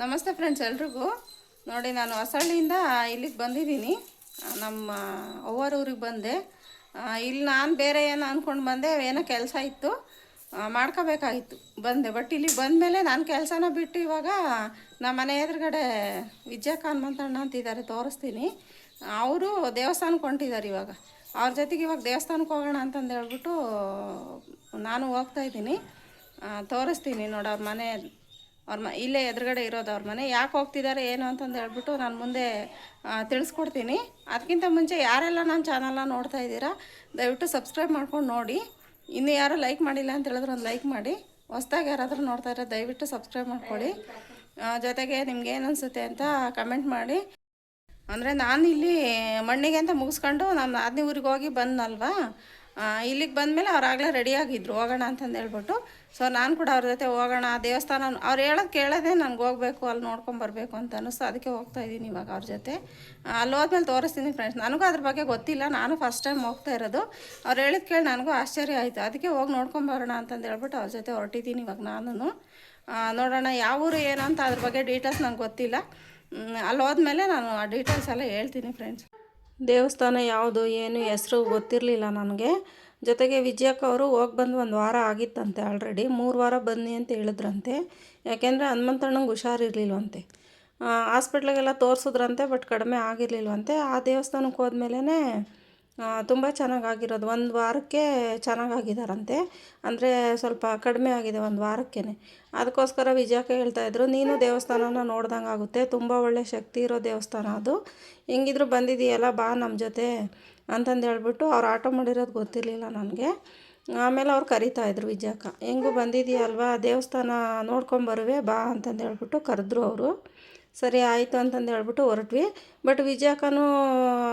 ನಮಸ್ತೆ ಫ್ರೆಂಡ್ಸ್ ಎಲ್ರಿಗೂ. ನೋಡಿ, ನಾನು ಹೊಸಳ್ಳಿಯಿಂದ ಇಲ್ಲಿಗೆ ಬಂದಿದ್ದೀನಿ. ನಮ್ಮ ಊರಿಗೆ ಬಂದೆ. ಇಲ್ಲಿ ನಾನು ಬೇರೆ ಏನೋ ಅಂದ್ಕೊಂಡು ಬಂದೆ, ಏನೋ ಕೆಲಸ ಇತ್ತು. ಮಾಡ್ಕೋಬೇಕಾಗಿತ್ತು. ಬಂದೆ. ಬಟ್ ಇಲ್ಲಿಗೆ ಬಂದಮೇಲೆ ನಾನು ಕೆಲಸನ ಬಿಟ್ಟು ಇವಾಗ ನಮ್ಮ ಮನೆ ಎದುರುಗಡೆ ವಿಜಯ ಹನುಮಂತಣ್ಣ ಅಂತಿದ್ದಾರೆ ತೋರಿಸ್ತೀನಿ. ಅವರು ದೇವಸ್ಥಾನಕ್ಕೆ ಹೊಂಟಿದ್ದಾರೆ ಇವಾಗ. ಅವ್ರ ಜೊತೆಗೆ ಇವಾಗ ದೇವಸ್ಥಾನಕ್ಕೆ ಹೋಗೋಣ ಅಂತಂದು ಹೇಳ್ಬಿಟ್ಟು ನಾನು ಹೋಗ್ತಾ ಇದ್ದೀನಿ. ತೋರಿಸ್ತೀನಿ ನೋಡೋ ಮನೆ ಅವ್ರ ಮ ಇಲ್ಲೇ ಎದುರುಗಡೆ ಇರೋದು ಅವ್ರ ಮನೆ. ಯಾಕೆ ಹೋಗ್ತಿದ್ದಾರೆ ಏನು ಅಂತಂದು ಹೇಳ್ಬಿಟ್ಟು ನಾನು ಮುಂದೆ ತಿಳಿಸ್ಕೊಡ್ತೀನಿ. ಅದಕ್ಕಿಂತ ಮುಂಚೆ ಯಾರೆಲ್ಲ ನನ್ನ ಚಾನಲ್ನ ನೋಡ್ತಾ ಇದ್ದೀರಾ, ದಯವಿಟ್ಟು ಸಬ್ಸ್ಕ್ರೈಬ್ ಮಾಡ್ಕೊಂಡು ನೋಡಿ. ಇನ್ನು ಯಾರೂ ಲೈಕ್ ಮಾಡಿಲ್ಲ ಅಂತ ಹೇಳಿದ್ರೆ ಒಂದು ಲೈಕ್ ಮಾಡಿ. ಹೊಸ್ದಾಗಿ ಯಾರಾದರೂ ನೋಡ್ತಾ ಇದ್ರೆ ದಯವಿಟ್ಟು ಸಬ್ಸ್ಕ್ರೈಬ್ ಮಾಡ್ಕೊಳ್ಳಿ. ಜೊತೆಗೆ ನಿಮ್ಗೆ ಏನು ಅನಿಸುತ್ತೆ ಅಂತ ಕಮೆಂಟ್ ಮಾಡಿ. ಅಂದರೆ ನಾನು ಇಲ್ಲಿ ಮಣ್ಣಿಗೆ ಅಂತ ಮುಗಿಸ್ಕೊಂಡು ನಾನು ನಾದಿನಿ ಊರಿಗೆ ಹೋಗಿ ಬಂದ್ನಲ್ವಾ? ಇಲ್ಲಿಗೆ ಬಂದಮೇಲೆ ಆಗಲೇ ರೆಡಿಯಾಗಿದ್ರು ಹೋಗೋಣ ಅಂತಂದು ಹೇಳ್ಬಿಟ್ಟು. ಸೊ ನಾನು ಕೂಡ ಅವ್ರ ಜೊತೆ ಹೋಗೋಣ ದೇವಸ್ಥಾನ ಅವ್ರು ಹೇಳೋದು ಕೇಳೋದೇ ನನಗೆ ಹೋಗಬೇಕು, ಅಲ್ಲಿ ನೋಡ್ಕೊಂಡು ಬರಬೇಕು ಅಂತ ಅನ್ನಿಸ್ತು. ಅದಕ್ಕೆ ಹೋಗ್ತಾ ಇದ್ದೀನಿ ಇವಾಗ ಅವ್ರ ಜೊತೆ. ಅಲ್ಲಿ ಹೋದ್ಮೇಲೆ ತೋರಿಸ್ತೀನಿ ಫ್ರೆಂಡ್ಸ್ ನನಗೂ ಅದ್ರ ಬಗ್ಗೆ ಗೊತ್ತಿಲ್ಲ. ನಾನು ಫಸ್ಟ್ ಟೈಮ್ ಹೋಗ್ತಾ ಇರೋದು. ಅವ್ರು ಹೇಳಿದ ಕೇಳಿ ನನಗೂ ಆಶ್ಚರ್ಯ ಆಯಿತು. ಅದಕ್ಕೆ ಹೋಗಿ ನೋಡ್ಕೊಂಬರೋಣ ಅಂತಂದು ಹೇಳ್ಬಿಟ್ಟು ಅವ್ರ ಜೊತೆ ಹೊರಟಿದ್ದೀನಿ ಇವಾಗ ನಾನು ನೋಡೋಣ ಯಾವ ಊರು ಏನು ಅಂತ ಅದ್ರ ಬಗ್ಗೆ ಡೀಟೇಲ್ಸ್ ನಂಗೆ ಗೊತ್ತಿಲ್ಲ. ಅಲ್ಲಿ ಹೋದ್ಮೇಲೆ ನಾನು ಆ ಡೀಟೇಲ್ಸ್ ಎಲ್ಲ ಹೇಳ್ತೀನಿ ಫ್ರೆಂಡ್ಸ್ ದೇವಸ್ಥಾನ ಯಾವುದು, ಏನು, ಹೆಸರು ಗೊತ್ತಿರಲಿಲ್ಲ ನನಗೆ. ಜೊತೆಗೆ ವಿಜಯಕ್ಕ ಅವರು ಹೋಗಿ ಬಂದು ಒಂದು ವಾರ ಆಗಿತ್ತಂತೆ ಆಲ್ರೆಡಿ ಮೂರು ವಾರ ಬನ್ನಿ ಅಂತ ಹೇಳಿದ್ರಂತೆ. ಯಾಕೆಂದರೆ ಹನುಮಂತಣ್ಣಂಗೆ ಹುಷಾರಿರ್ಲಿಲ್ವಂತೆ. ಹಾಸ್ಪಿಟ್ಲಿಗೆಲ್ಲ ತೋರಿಸಿದ್ರಂತೆ ಬಟ್ ಕಡಿಮೆ ಆಗಿರಲಿಲ್ವಂತೆ. ಆ ದೇವಸ್ಥಾನಕ್ಕೆ ಹೋದ್ಮೇಲೆ ತುಂಬ ಚೆನ್ನಾಗಾಗಿರೋದು. ಒಂದು ವಾರಕ್ಕೆ ಚೆನ್ನಾಗಾಗಿದ್ದಾರಂತೆ ಅಂದರೆ ಸ್ವಲ್ಪ ಕಡಿಮೆ ಆಗಿದೆ ಒಂದು ವಾರಕ್ಕೇ ಅದಕ್ಕೋಸ್ಕರ ವಿಜಯಕ್ಕೆ ಹೇಳ್ತಾಯಿದ್ರು ನೀನು ದೇವಸ್ಥಾನನ ನೋಡ್ದಂಗೆ ಆಗುತ್ತೆ ತುಂಬ ಒಳ್ಳೆ ಶಕ್ತಿ ಇರೋ ದೇವಸ್ಥಾನ ಅದು. ಹೆಂಗಿದ್ರು ಬಂದಿದೆಯಲ್ಲ, ಬಾ ನಮ್ಮ ಜೊತೆ. ಅಂತಂದು ಹೇಳ್ಬಿಟ್ಟು ಅವ್ರು ಆಟೋ ಮಾಡಿರೋದು ಗೊತ್ತಿರಲಿಲ್ಲ ನನಗೆ. ಆಮೇಲೆ ಅವ್ರು ಕರಿತಾಯಿದ್ರು ವಿಜಯಕ್ಕ. ಹೆಂಗೂ ಬಂದಿದೆಯಲ್ವಾ ದೇವಸ್ಥಾನ ನೋಡ್ಕೊಂಬರುವೆ, ಬಾ ಅಂತಂದು ಹೇಳ್ಬಿಟ್ಟು ಕರೆದ್ರು ಅವರು. ಸರಿ, ಆಯಿತು ಅಂತಂದು ಹೇಳ್ಬಿಟ್ಟು ಹೊರಟ್ವಿ. ಬಟ್ ವಿಜಯಕ್ಕನೂ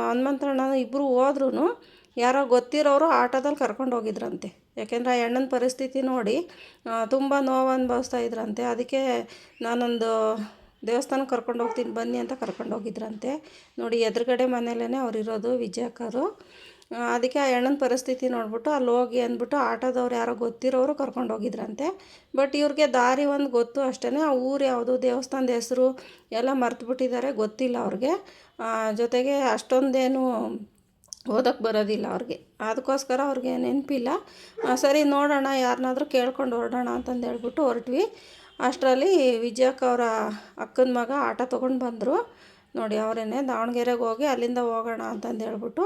ಹನುಮಂತರಣ್ಣ ಇಬ್ಬರು ಹೋದ್ರೂ ಯಾರೋ ಗೊತ್ತಿರೋರು ಆಟೋದಲ್ಲಿ ಕರ್ಕೊಂಡು ಹೋಗಿದ್ರಂತೆ. ಯಾಕೆಂದರೆ ಆ ಹೆಣ್ಣನ ಪರಿಸ್ಥಿತಿ ನೋಡಿ ತುಂಬ ನೋವು ಅನುಭವಿಸ್ತಾ ಇದ್ರಂತೆ. ಅದಕ್ಕೆ ನಾನೊಂದು ದೇವಸ್ಥಾನಕ್ಕೆ ಕರ್ಕೊಂಡು ಹೋಗ್ತೀನಿ, ಬನ್ನಿ ಅಂತ ಕರ್ಕೊಂಡು ಹೋಗಿದ್ರಂತೆ. ನೋಡಿ, ಎದುರುಗಡೆ ಮನೇಲೇ ಅವ್ರು ಇರೋದು ವಿಜಯಕ್ಕರು ಅದಕ್ಕೆ ಆ ಹೆಣ್ಣನ ಪರಿಸ್ಥಿತಿ ನೋಡ್ಬಿಟ್ಟು ಅಲ್ಲಿ ಹೋಗಿ ಅಂದ್ಬಿಟ್ಟು ಆಟೋದವ್ರು ಯಾರೋ ಗೊತ್ತಿರೋರು ಕರ್ಕೊಂಡು ಹೋಗಿದ್ರಂತೆ. ಬಟ್ ಇವ್ರಿಗೆ ದಾರಿ ಒಂದು ಗೊತ್ತು ಅಷ್ಟೇ ಆ ಊರು ಯಾವುದು, ದೇವಸ್ಥಾನದ ಹೆಸರು ಎಲ್ಲ ಮರ್ತುಬಿಟ್ಟಿದ್ದಾರೆ ಗೊತ್ತಿಲ್ಲ ಅವ್ರಿಗೆ. ಜೊತೆಗೆ ಅಷ್ಟೊಂದೇನು ಓದೋಕ್ಕೆ ಬರೋದಿಲ್ಲ ಅವ್ರಿಗೆ. ಅದಕ್ಕೋಸ್ಕರ ಅವ್ರಿಗೆ ನೆನಪಿಲ್ಲ. ಸರಿ ನೋಡೋಣ ಯಾರನ್ನಾದ್ರೂ ಕೇಳ್ಕೊಂಡು ಹೊರಡೋಣ ಅಂತಂದು ಹೇಳ್ಬಿಟ್ಟು ಹೊರಟ್ವಿ. ಅಷ್ಟರಲ್ಲಿ ವಿಜಯಕ್ಕ ಅವರ ಅಕ್ಕನ ಮಗ ಆಟೋ ತೊಗೊಂಡು ಬಂದರು. ನೋಡಿ, ಅವರೇನೆ ದಾವಣಗೆರೆಗೆ ಹೋಗಿ ಅಲ್ಲಿಂದ ಹೋಗೋಣ ಅಂತಂದು ಹೇಳ್ಬಿಟ್ಟು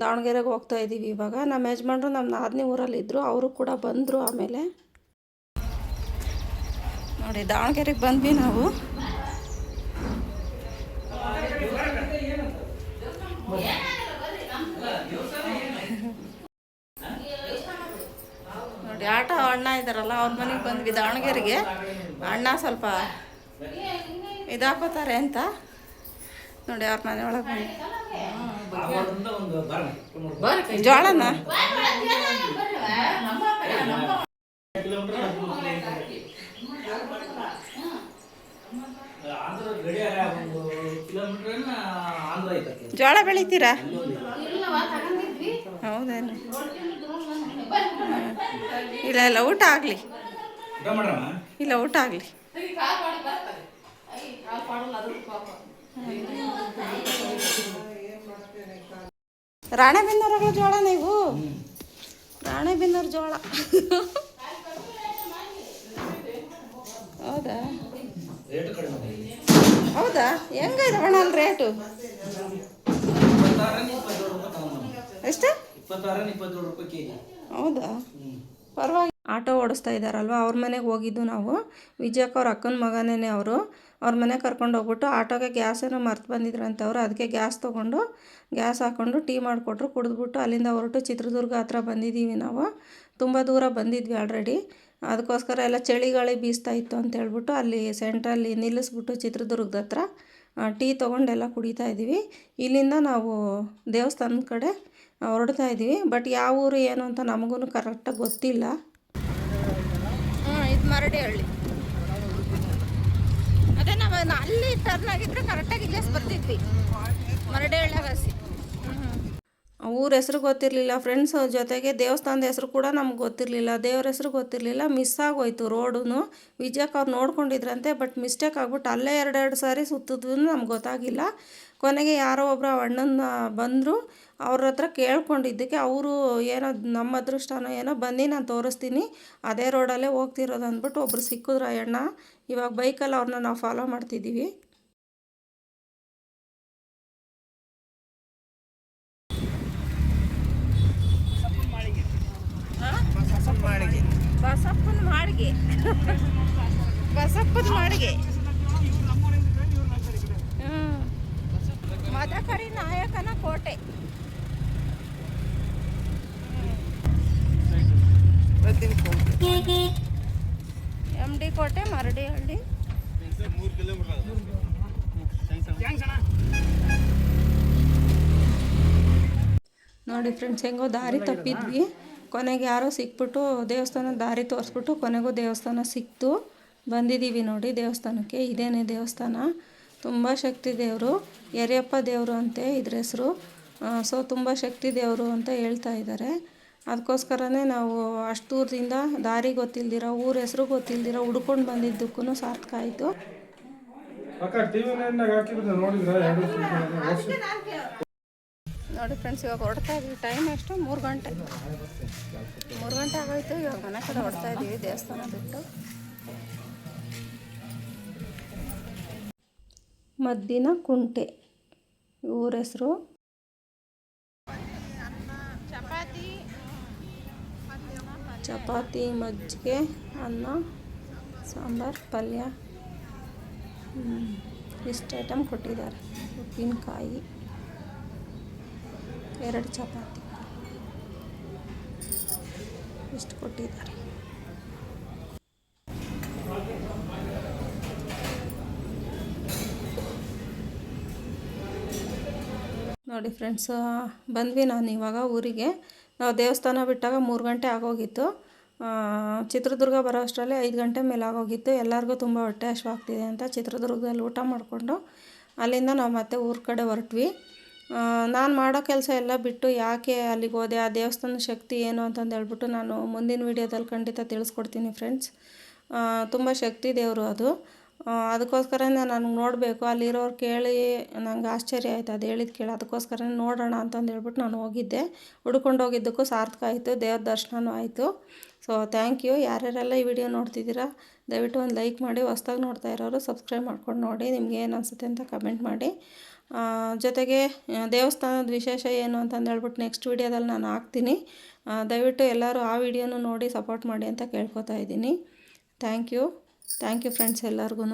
ದಾವಣಗೆರೆಗೆ ಹೋಗ್ತಾ ಇದ್ದೀವಿ ಇವಾಗ. ನಮ್ಮ ಯಜಮಾನ್ರು ನಮ್ಮ ನಾದಿನಿ ಊರಲ್ಲಿದ್ದರು ಅವರು ಕೂಡ ಬಂದರು ಆಮೇಲೆ. ನೋಡಿ, ದಾವಣಗೆರೆಗೆ ಬಂದ್ವಿ ನಾವು. ಆಟ ಅಣ್ಣ ಇದ್ದಾರಲ್ಲ ಅವ್ರ ಮನೆಗೆ ಬಂದ್ವಿ ದಾವಣಗೆರೆಗೆ. ಅಣ್ಣ ಸ್ವಲ್ಪ ಇದಾಕೋತಾರೆ ಅಂತ. ನೋಡಿ ಅವ್ರ ಮನೆ ಒಳಗೆ ಬಂದ್ವಿ ಜೋಳನ? ಜೋಳ ಬೆಳಿತೀರಾ? ಹೌದೇನು? ಇಲ್ಲ ಇಲ್ಲ ಊಟ ಆಗಲಿ. ಇಲ್ಲ ಊಟ ಆಗಲಿ. ರಾಣೆಬೆನ್ನೂರಗಳ ಜೋಳ ನೀವು? ರಾಣೆಬೆನ್ನೂರು ಜೋಳ. ಹೌದಾ. ಹೌದಾ? ಹೆಂಗೈತೆ ಅಣ್ಣ ಅಲ್ಲಿ ರೇಟು? ಎಷ್ಟು? ಹೌದಾ? ಪರವಾಗಿ ಆಟೋ ಓಡಿಸ್ತಾ ಇದ್ದಾರಲ್ವ ಅವ್ರ ಮನೆಗೆ ಹೋಗಿದ್ದು ನಾವು. ವಿಜಯಕ್ಕ ಅವ್ರ ಅಕ್ಕನ ಮಗನೇ ಅವರು. ಅವ್ರ ಮನೆಗೆ ಕರ್ಕೊಂಡು ಹೋಗ್ಬಿಟ್ಟು ಆಟೋಗೆ ಗ್ಯಾಸ್ ಏನೋ ಮರ್ತು ಬಂದಿದ್ರಂತವ್ರು. ಅದಕ್ಕೆ ಗ್ಯಾಸ್ ತೊಗೊಂಡು ಗ್ಯಾಸ್ ಹಾಕ್ಕೊಂಡು ಟೀ ಮಾಡಿಕೊಟ್ರು, ಕುಡಿದ್ಬಿಟ್ಟು ಅಲ್ಲಿಂದ ಹೊರಟು ಚಿತ್ರದುರ್ಗ ಹತ್ರ ಬಂದಿದ್ದೀವಿ ನಾವು. ತುಂಬ ದೂರ ಬಂದಿದ್ವಿ ಆಲ್ರೆಡಿ. ಅದಕ್ಕೋಸ್ಕರ ಎಲ್ಲ ಚಳಿಗಾಳಿ ಬೀಸ್ತಾ ಇತ್ತು ಅಂತ ಹೇಳ್ಬಿಟ್ಟು ಅಲ್ಲಿ ಸೆಂಟ್ರಲ್ಲಿ ನಿಲ್ಲಿಸ್ಬಿಟ್ಟು ಚಿತ್ರದುರ್ಗದ ಹತ್ರ ಟೀ ತೊಗೊಂಡೆಲ್ಲ ಕುಡಿತಾ ಇದ್ದೀವಿ ಇಲ್ಲಿಂದ ನಾವು ದೇವಸ್ಥಾನದ ಕಡೆ ಹೊರಡ್ತಾ ಇದ್ದೀವಿ. ಬಟ್ ಯಾವ ಊರು ಏನು ಅಂತ ನಮಗೂ ಕರೆಕ್ಟಾಗಿ ಗೊತ್ತಿಲ್ಲ. ಇದು ಮರಡಿ ಹಳ್ಳಿ ಅದೇ ನಾವು ಅಲ್ಲಿ ಟರ್ನ್ ಆಗಿದ್ರೆ ಕರೆಕ್ಟಾಗಿ ಇಲ್ಲೇ ಬರ್ತಿದ್ವಿ. ಮರಡಿ ಹಳ್ಳಿಯಾಗ ಹಸಿ ಊರ ಹೆಸರು ಗೊತ್ತಿರಲಿಲ್ಲ. ಫ್ರೆಂಡ್ಸ್ ಜೊತೆಗೆ ದೇವಸ್ಥಾನದ ಹೆಸರು ಕೂಡ ನಮ್ಗೆ ಗೊತ್ತಿರಲಿಲ್ಲ. ದೇವ್ರ ಹೆಸರು ಗೊತ್ತಿರಲಿಲ್ಲ. ಮಿಸ್ ಆಗೋಯ್ತು ರೋಡೂ ವಿಜಯಕ್ಕೆ ಅವ್ರು ನೋಡ್ಕೊಂಡಿದ್ರಂತೆ ಬಟ್ ಮಿಸ್ಟೇಕ್ ಆಗ್ಬಿಟ್ಟು ಅಲ್ಲೇ ಎರಡೆರಡು ಸಾರಿ ಸುತ್ತಿದ್ವು ನಮ್ಗೆ ಗೊತ್ತಾಗಿಲ್ಲ. ಕೊನೆಗೆ ಯಾರೋ ಒಬ್ಬರು ಅಣ್ಣನ ಬಂದರು. ಅವ್ರ ಹತ್ರ ಕೇಳ್ಕೊಂಡಿದ್ದಕ್ಕೆ ಅವರು ಏನೋ ನಮ್ಮ ಅದೃಷ್ಟನೋ ಏನೋ ಬನ್ನಿ ನಾನು ತೋರಿಸ್ತೀನಿ. ಅದೇ ರೋಡಲ್ಲೇ ಹೋಗ್ತಿರೋದು ಅಂದ್ಬಿಟ್ಟು ಒಬ್ರು ಸಿಕ್ಕಿದ್ರು ಅಣ್ಣ ಇವಾಗ ಬೈಕಲ್ಲಿ ಅವ್ರನ್ನ ನಾವು ಫಾಲೋ ಮಾಡ್ತಿದ್ದೀವಿ ಬಸಪ್ಪನ ಮಾಳಿಗೆ ಬಸಪ್ಪನ ಮಾಳಿಗೆ. ಮದಕರಿ ನಾಯಕನ ಕೋಟೆ. ಎಂ ಡಿ ಕೋಟೆ ಮರಡಿಹಳ್ಳಿ ನೋಡಿ ಫ್ರೆಂಡ್ಸ್ ಹೆಂಗೋ ದಾರಿ ತಪ್ಪಿದ್ವಿ. ಕೊನೆಗೆ ಯಾರೋ ಸಿಕ್ಬಿಟ್ಟು ದೇವಸ್ಥಾನ ದಾರಿ ತೋರಿಸ್ಬಿಟ್ಟು ಕೊನೆಗೂ ದೇವಸ್ಥಾನ ಸಿಕ್ತು. ಬಂದಿದ್ದೀವಿ ನೋಡಿ, ದೇವಸ್ಥಾನಕ್ಕೆ. ಇದೇನೇ ದೇವಸ್ಥಾನ? ತುಂಬ ಶಕ್ತಿ ದೇವರು. ಯರಿಯಪ್ಪ ದೇವರು ಅಂತೆ ಇದ್ರ ಹೆಸರು. ಸೊ ತುಂಬ ಶಕ್ತಿ ದೇವರು ಅಂತ ಹೇಳ್ತಾ ಇದ್ದಾರೆ. ಅದಕ್ಕೋಸ್ಕರನೇ ನಾವು ಅಷ್ಟು ದೂರದಿಂದ ದಾರಿ ಗೊತ್ತಿಲ್ದಿರ, ಊರ ಹೆಸರು ಗೊತ್ತಿಲ್ದಿರ ಹುಡ್ಕೊಂಡು ಬಂದಿದ್ದಕ್ಕೂ ಸಾರ್ಥಕ ಆಯಿತು. ನೋಡಿ ಫ್ರೆಂಡ್ಸ್ ಇವಾಗ ಹೊರಡ್ತಾ ಇದ್ದೀವಿ ಟೈಮ್ ಎಷ್ಟು? ಮೂರು ಗಂಟೆ. ಮೂರು ಗಂಟೆ ಆಗೋಯ್ತು. ಇವಾಗ ಮನೆ ಕಡೆ ಹೊಡ್ತಾ ಇದ್ದೀವಿ ದೇವಸ್ಥಾನ ಬಿಟ್ಟು. ಮದ್ದಿನ ಕುಂಟೆ. ಊರ ಹೆಸರು? ಚಪಾತಿ. ಚಪಾತಿ ಮಜ್ಜಿಗೆ ಅನ್ನ ಸಾಂಬಾರು ಪಲ್ಯ. ಇಷ್ಟು ಐಟಮ್ ಕೊಟ್ಟಿದ್ದಾರೆ. ಉಪ್ಪಿನಕಾಯಿ. ಎರಡು ಚಪಾತಿ. ಇಷ್ಟು ಕೊಟ್ಟಿದ್ದಾರೆ. ನೋಡಿ ಫ್ರೆಂಡ್ಸ್ ಬಂದ್ವಿ ನಾನು ಇವಾಗ ಊರಿಗೆ. ನಾವು ದೇವಸ್ಥಾನ ಬಿಟ್ಟಾಗ ಮೂರು ಗಂಟೆ ಆಗೋಗಿತ್ತು. ಚಿತ್ರದುರ್ಗ ಬರೋ ಅಷ್ಟರಲ್ಲಿ ಐದು ಗಂಟೆ ಮೇಲೆ ಆಗೋಗಿತ್ತು. ಎಲ್ಲರಿಗೂ ತುಂಬ ಹೊಟ್ಟೆ ಹಶ್ವಾಗ್ತಿದೆ ಅಂತ ಚಿತ್ರದುರ್ಗದಲ್ಲಿ ಊಟ ಮಾಡಿಕೊಂಡು ಅಲ್ಲಿಂದ ನಾವು ಮತ್ತೆ ಊರ ಕಡೆ ಹೊರಟ್ವಿ. ನಾನು ಮಾಡೋ ಕೆಲಸ ಎಲ್ಲ ಬಿಟ್ಟು ಯಾಕೆ ಅಲ್ಲಿಗೆ ಹೋದೆ? ಆ ದೇವಸ್ಥಾನದ ಶಕ್ತಿ ಏನು ಅಂತಂದು ಹೇಳ್ಬಿಟ್ಟು ನಾನು ಮುಂದಿನ ವೀಡಿಯೋದಲ್ಲಿ ಖಂಡಿತ ತಿಳಿಸ್ಕೊಡ್ತೀನಿ ಫ್ರೆಂಡ್ಸ್ ತುಂಬ ಶಕ್ತಿ ದೇವರು ಅದು. ಅದಕ್ಕೋಸ್ಕರ ನನಗೆ ನೋಡಬೇಕು. ಅಲ್ಲಿರೋರು ಕೇಳಿ ನಂಗೆ ಆಶ್ಚರ್ಯ ಆಯ್ತು ಅದು ಹೇಳಿದ ಕೇಳಿ. ಅದಕ್ಕೋಸ್ಕರ ನೋಡೋಣ ಅಂತಂದು ಹೇಳ್ಬಿಟ್ಟು ನಾನು ಹೋಗಿದ್ದೆ. ಹುಡ್ಕೊಂಡು ಹೋಗಿದ್ದಕ್ಕೂ ಸಾರ್ಥಕ ಆಯಿತು. ದೇವ್ರ ದರ್ಶನವೂ ಆಯಿತು. ಸೊ ಥ್ಯಾಂಕ್ ಯು ಯಾರ್ಯಾರೆಲ್ಲ ಈ ವಿಡಿಯೋ ನೋಡ್ತಿದ್ದೀರಾ ದಯವಿಟ್ಟು ಒಂದು ಲೈಕ್ ಮಾಡಿ, ಹೊಸ್ದಾಗಿ ನೋಡ್ತಾ ಇರೋರು ಸಬ್ಸ್ಕ್ರೈಬ್ ಮಾಡ್ಕೊಂಡು ನೋಡಿ, ನಿಮ್ಗೆ ಏನು ಅನಿಸುತ್ತೆ ಅಂತ ಕಮೆಂಟ್ ಮಾಡಿ. ಜೊತೆಗೆ ದೇವಸ್ಥಾನದ ವಿಶೇಷ ಏನು ಅಂತಂದು ಹೇಳ್ಬಿಟ್ಟು ನೆಕ್ಸ್ಟ್ ವೀಡಿಯೋದಲ್ಲಿ ನಾನು ಹಾಕ್ತೀನಿ. ದಯವಿಟ್ಟು ಎಲ್ಲರೂ ಆ ವಿಡಿಯೋನು ನೋಡಿ ಸಪೋರ್ಟ್ ಮಾಡಿ ಅಂತ ಕೇಳ್ಕೊತಾ ಇದ್ದೀನಿ. Thank you thank you friends ಎಲ್ಲರಿಗೂ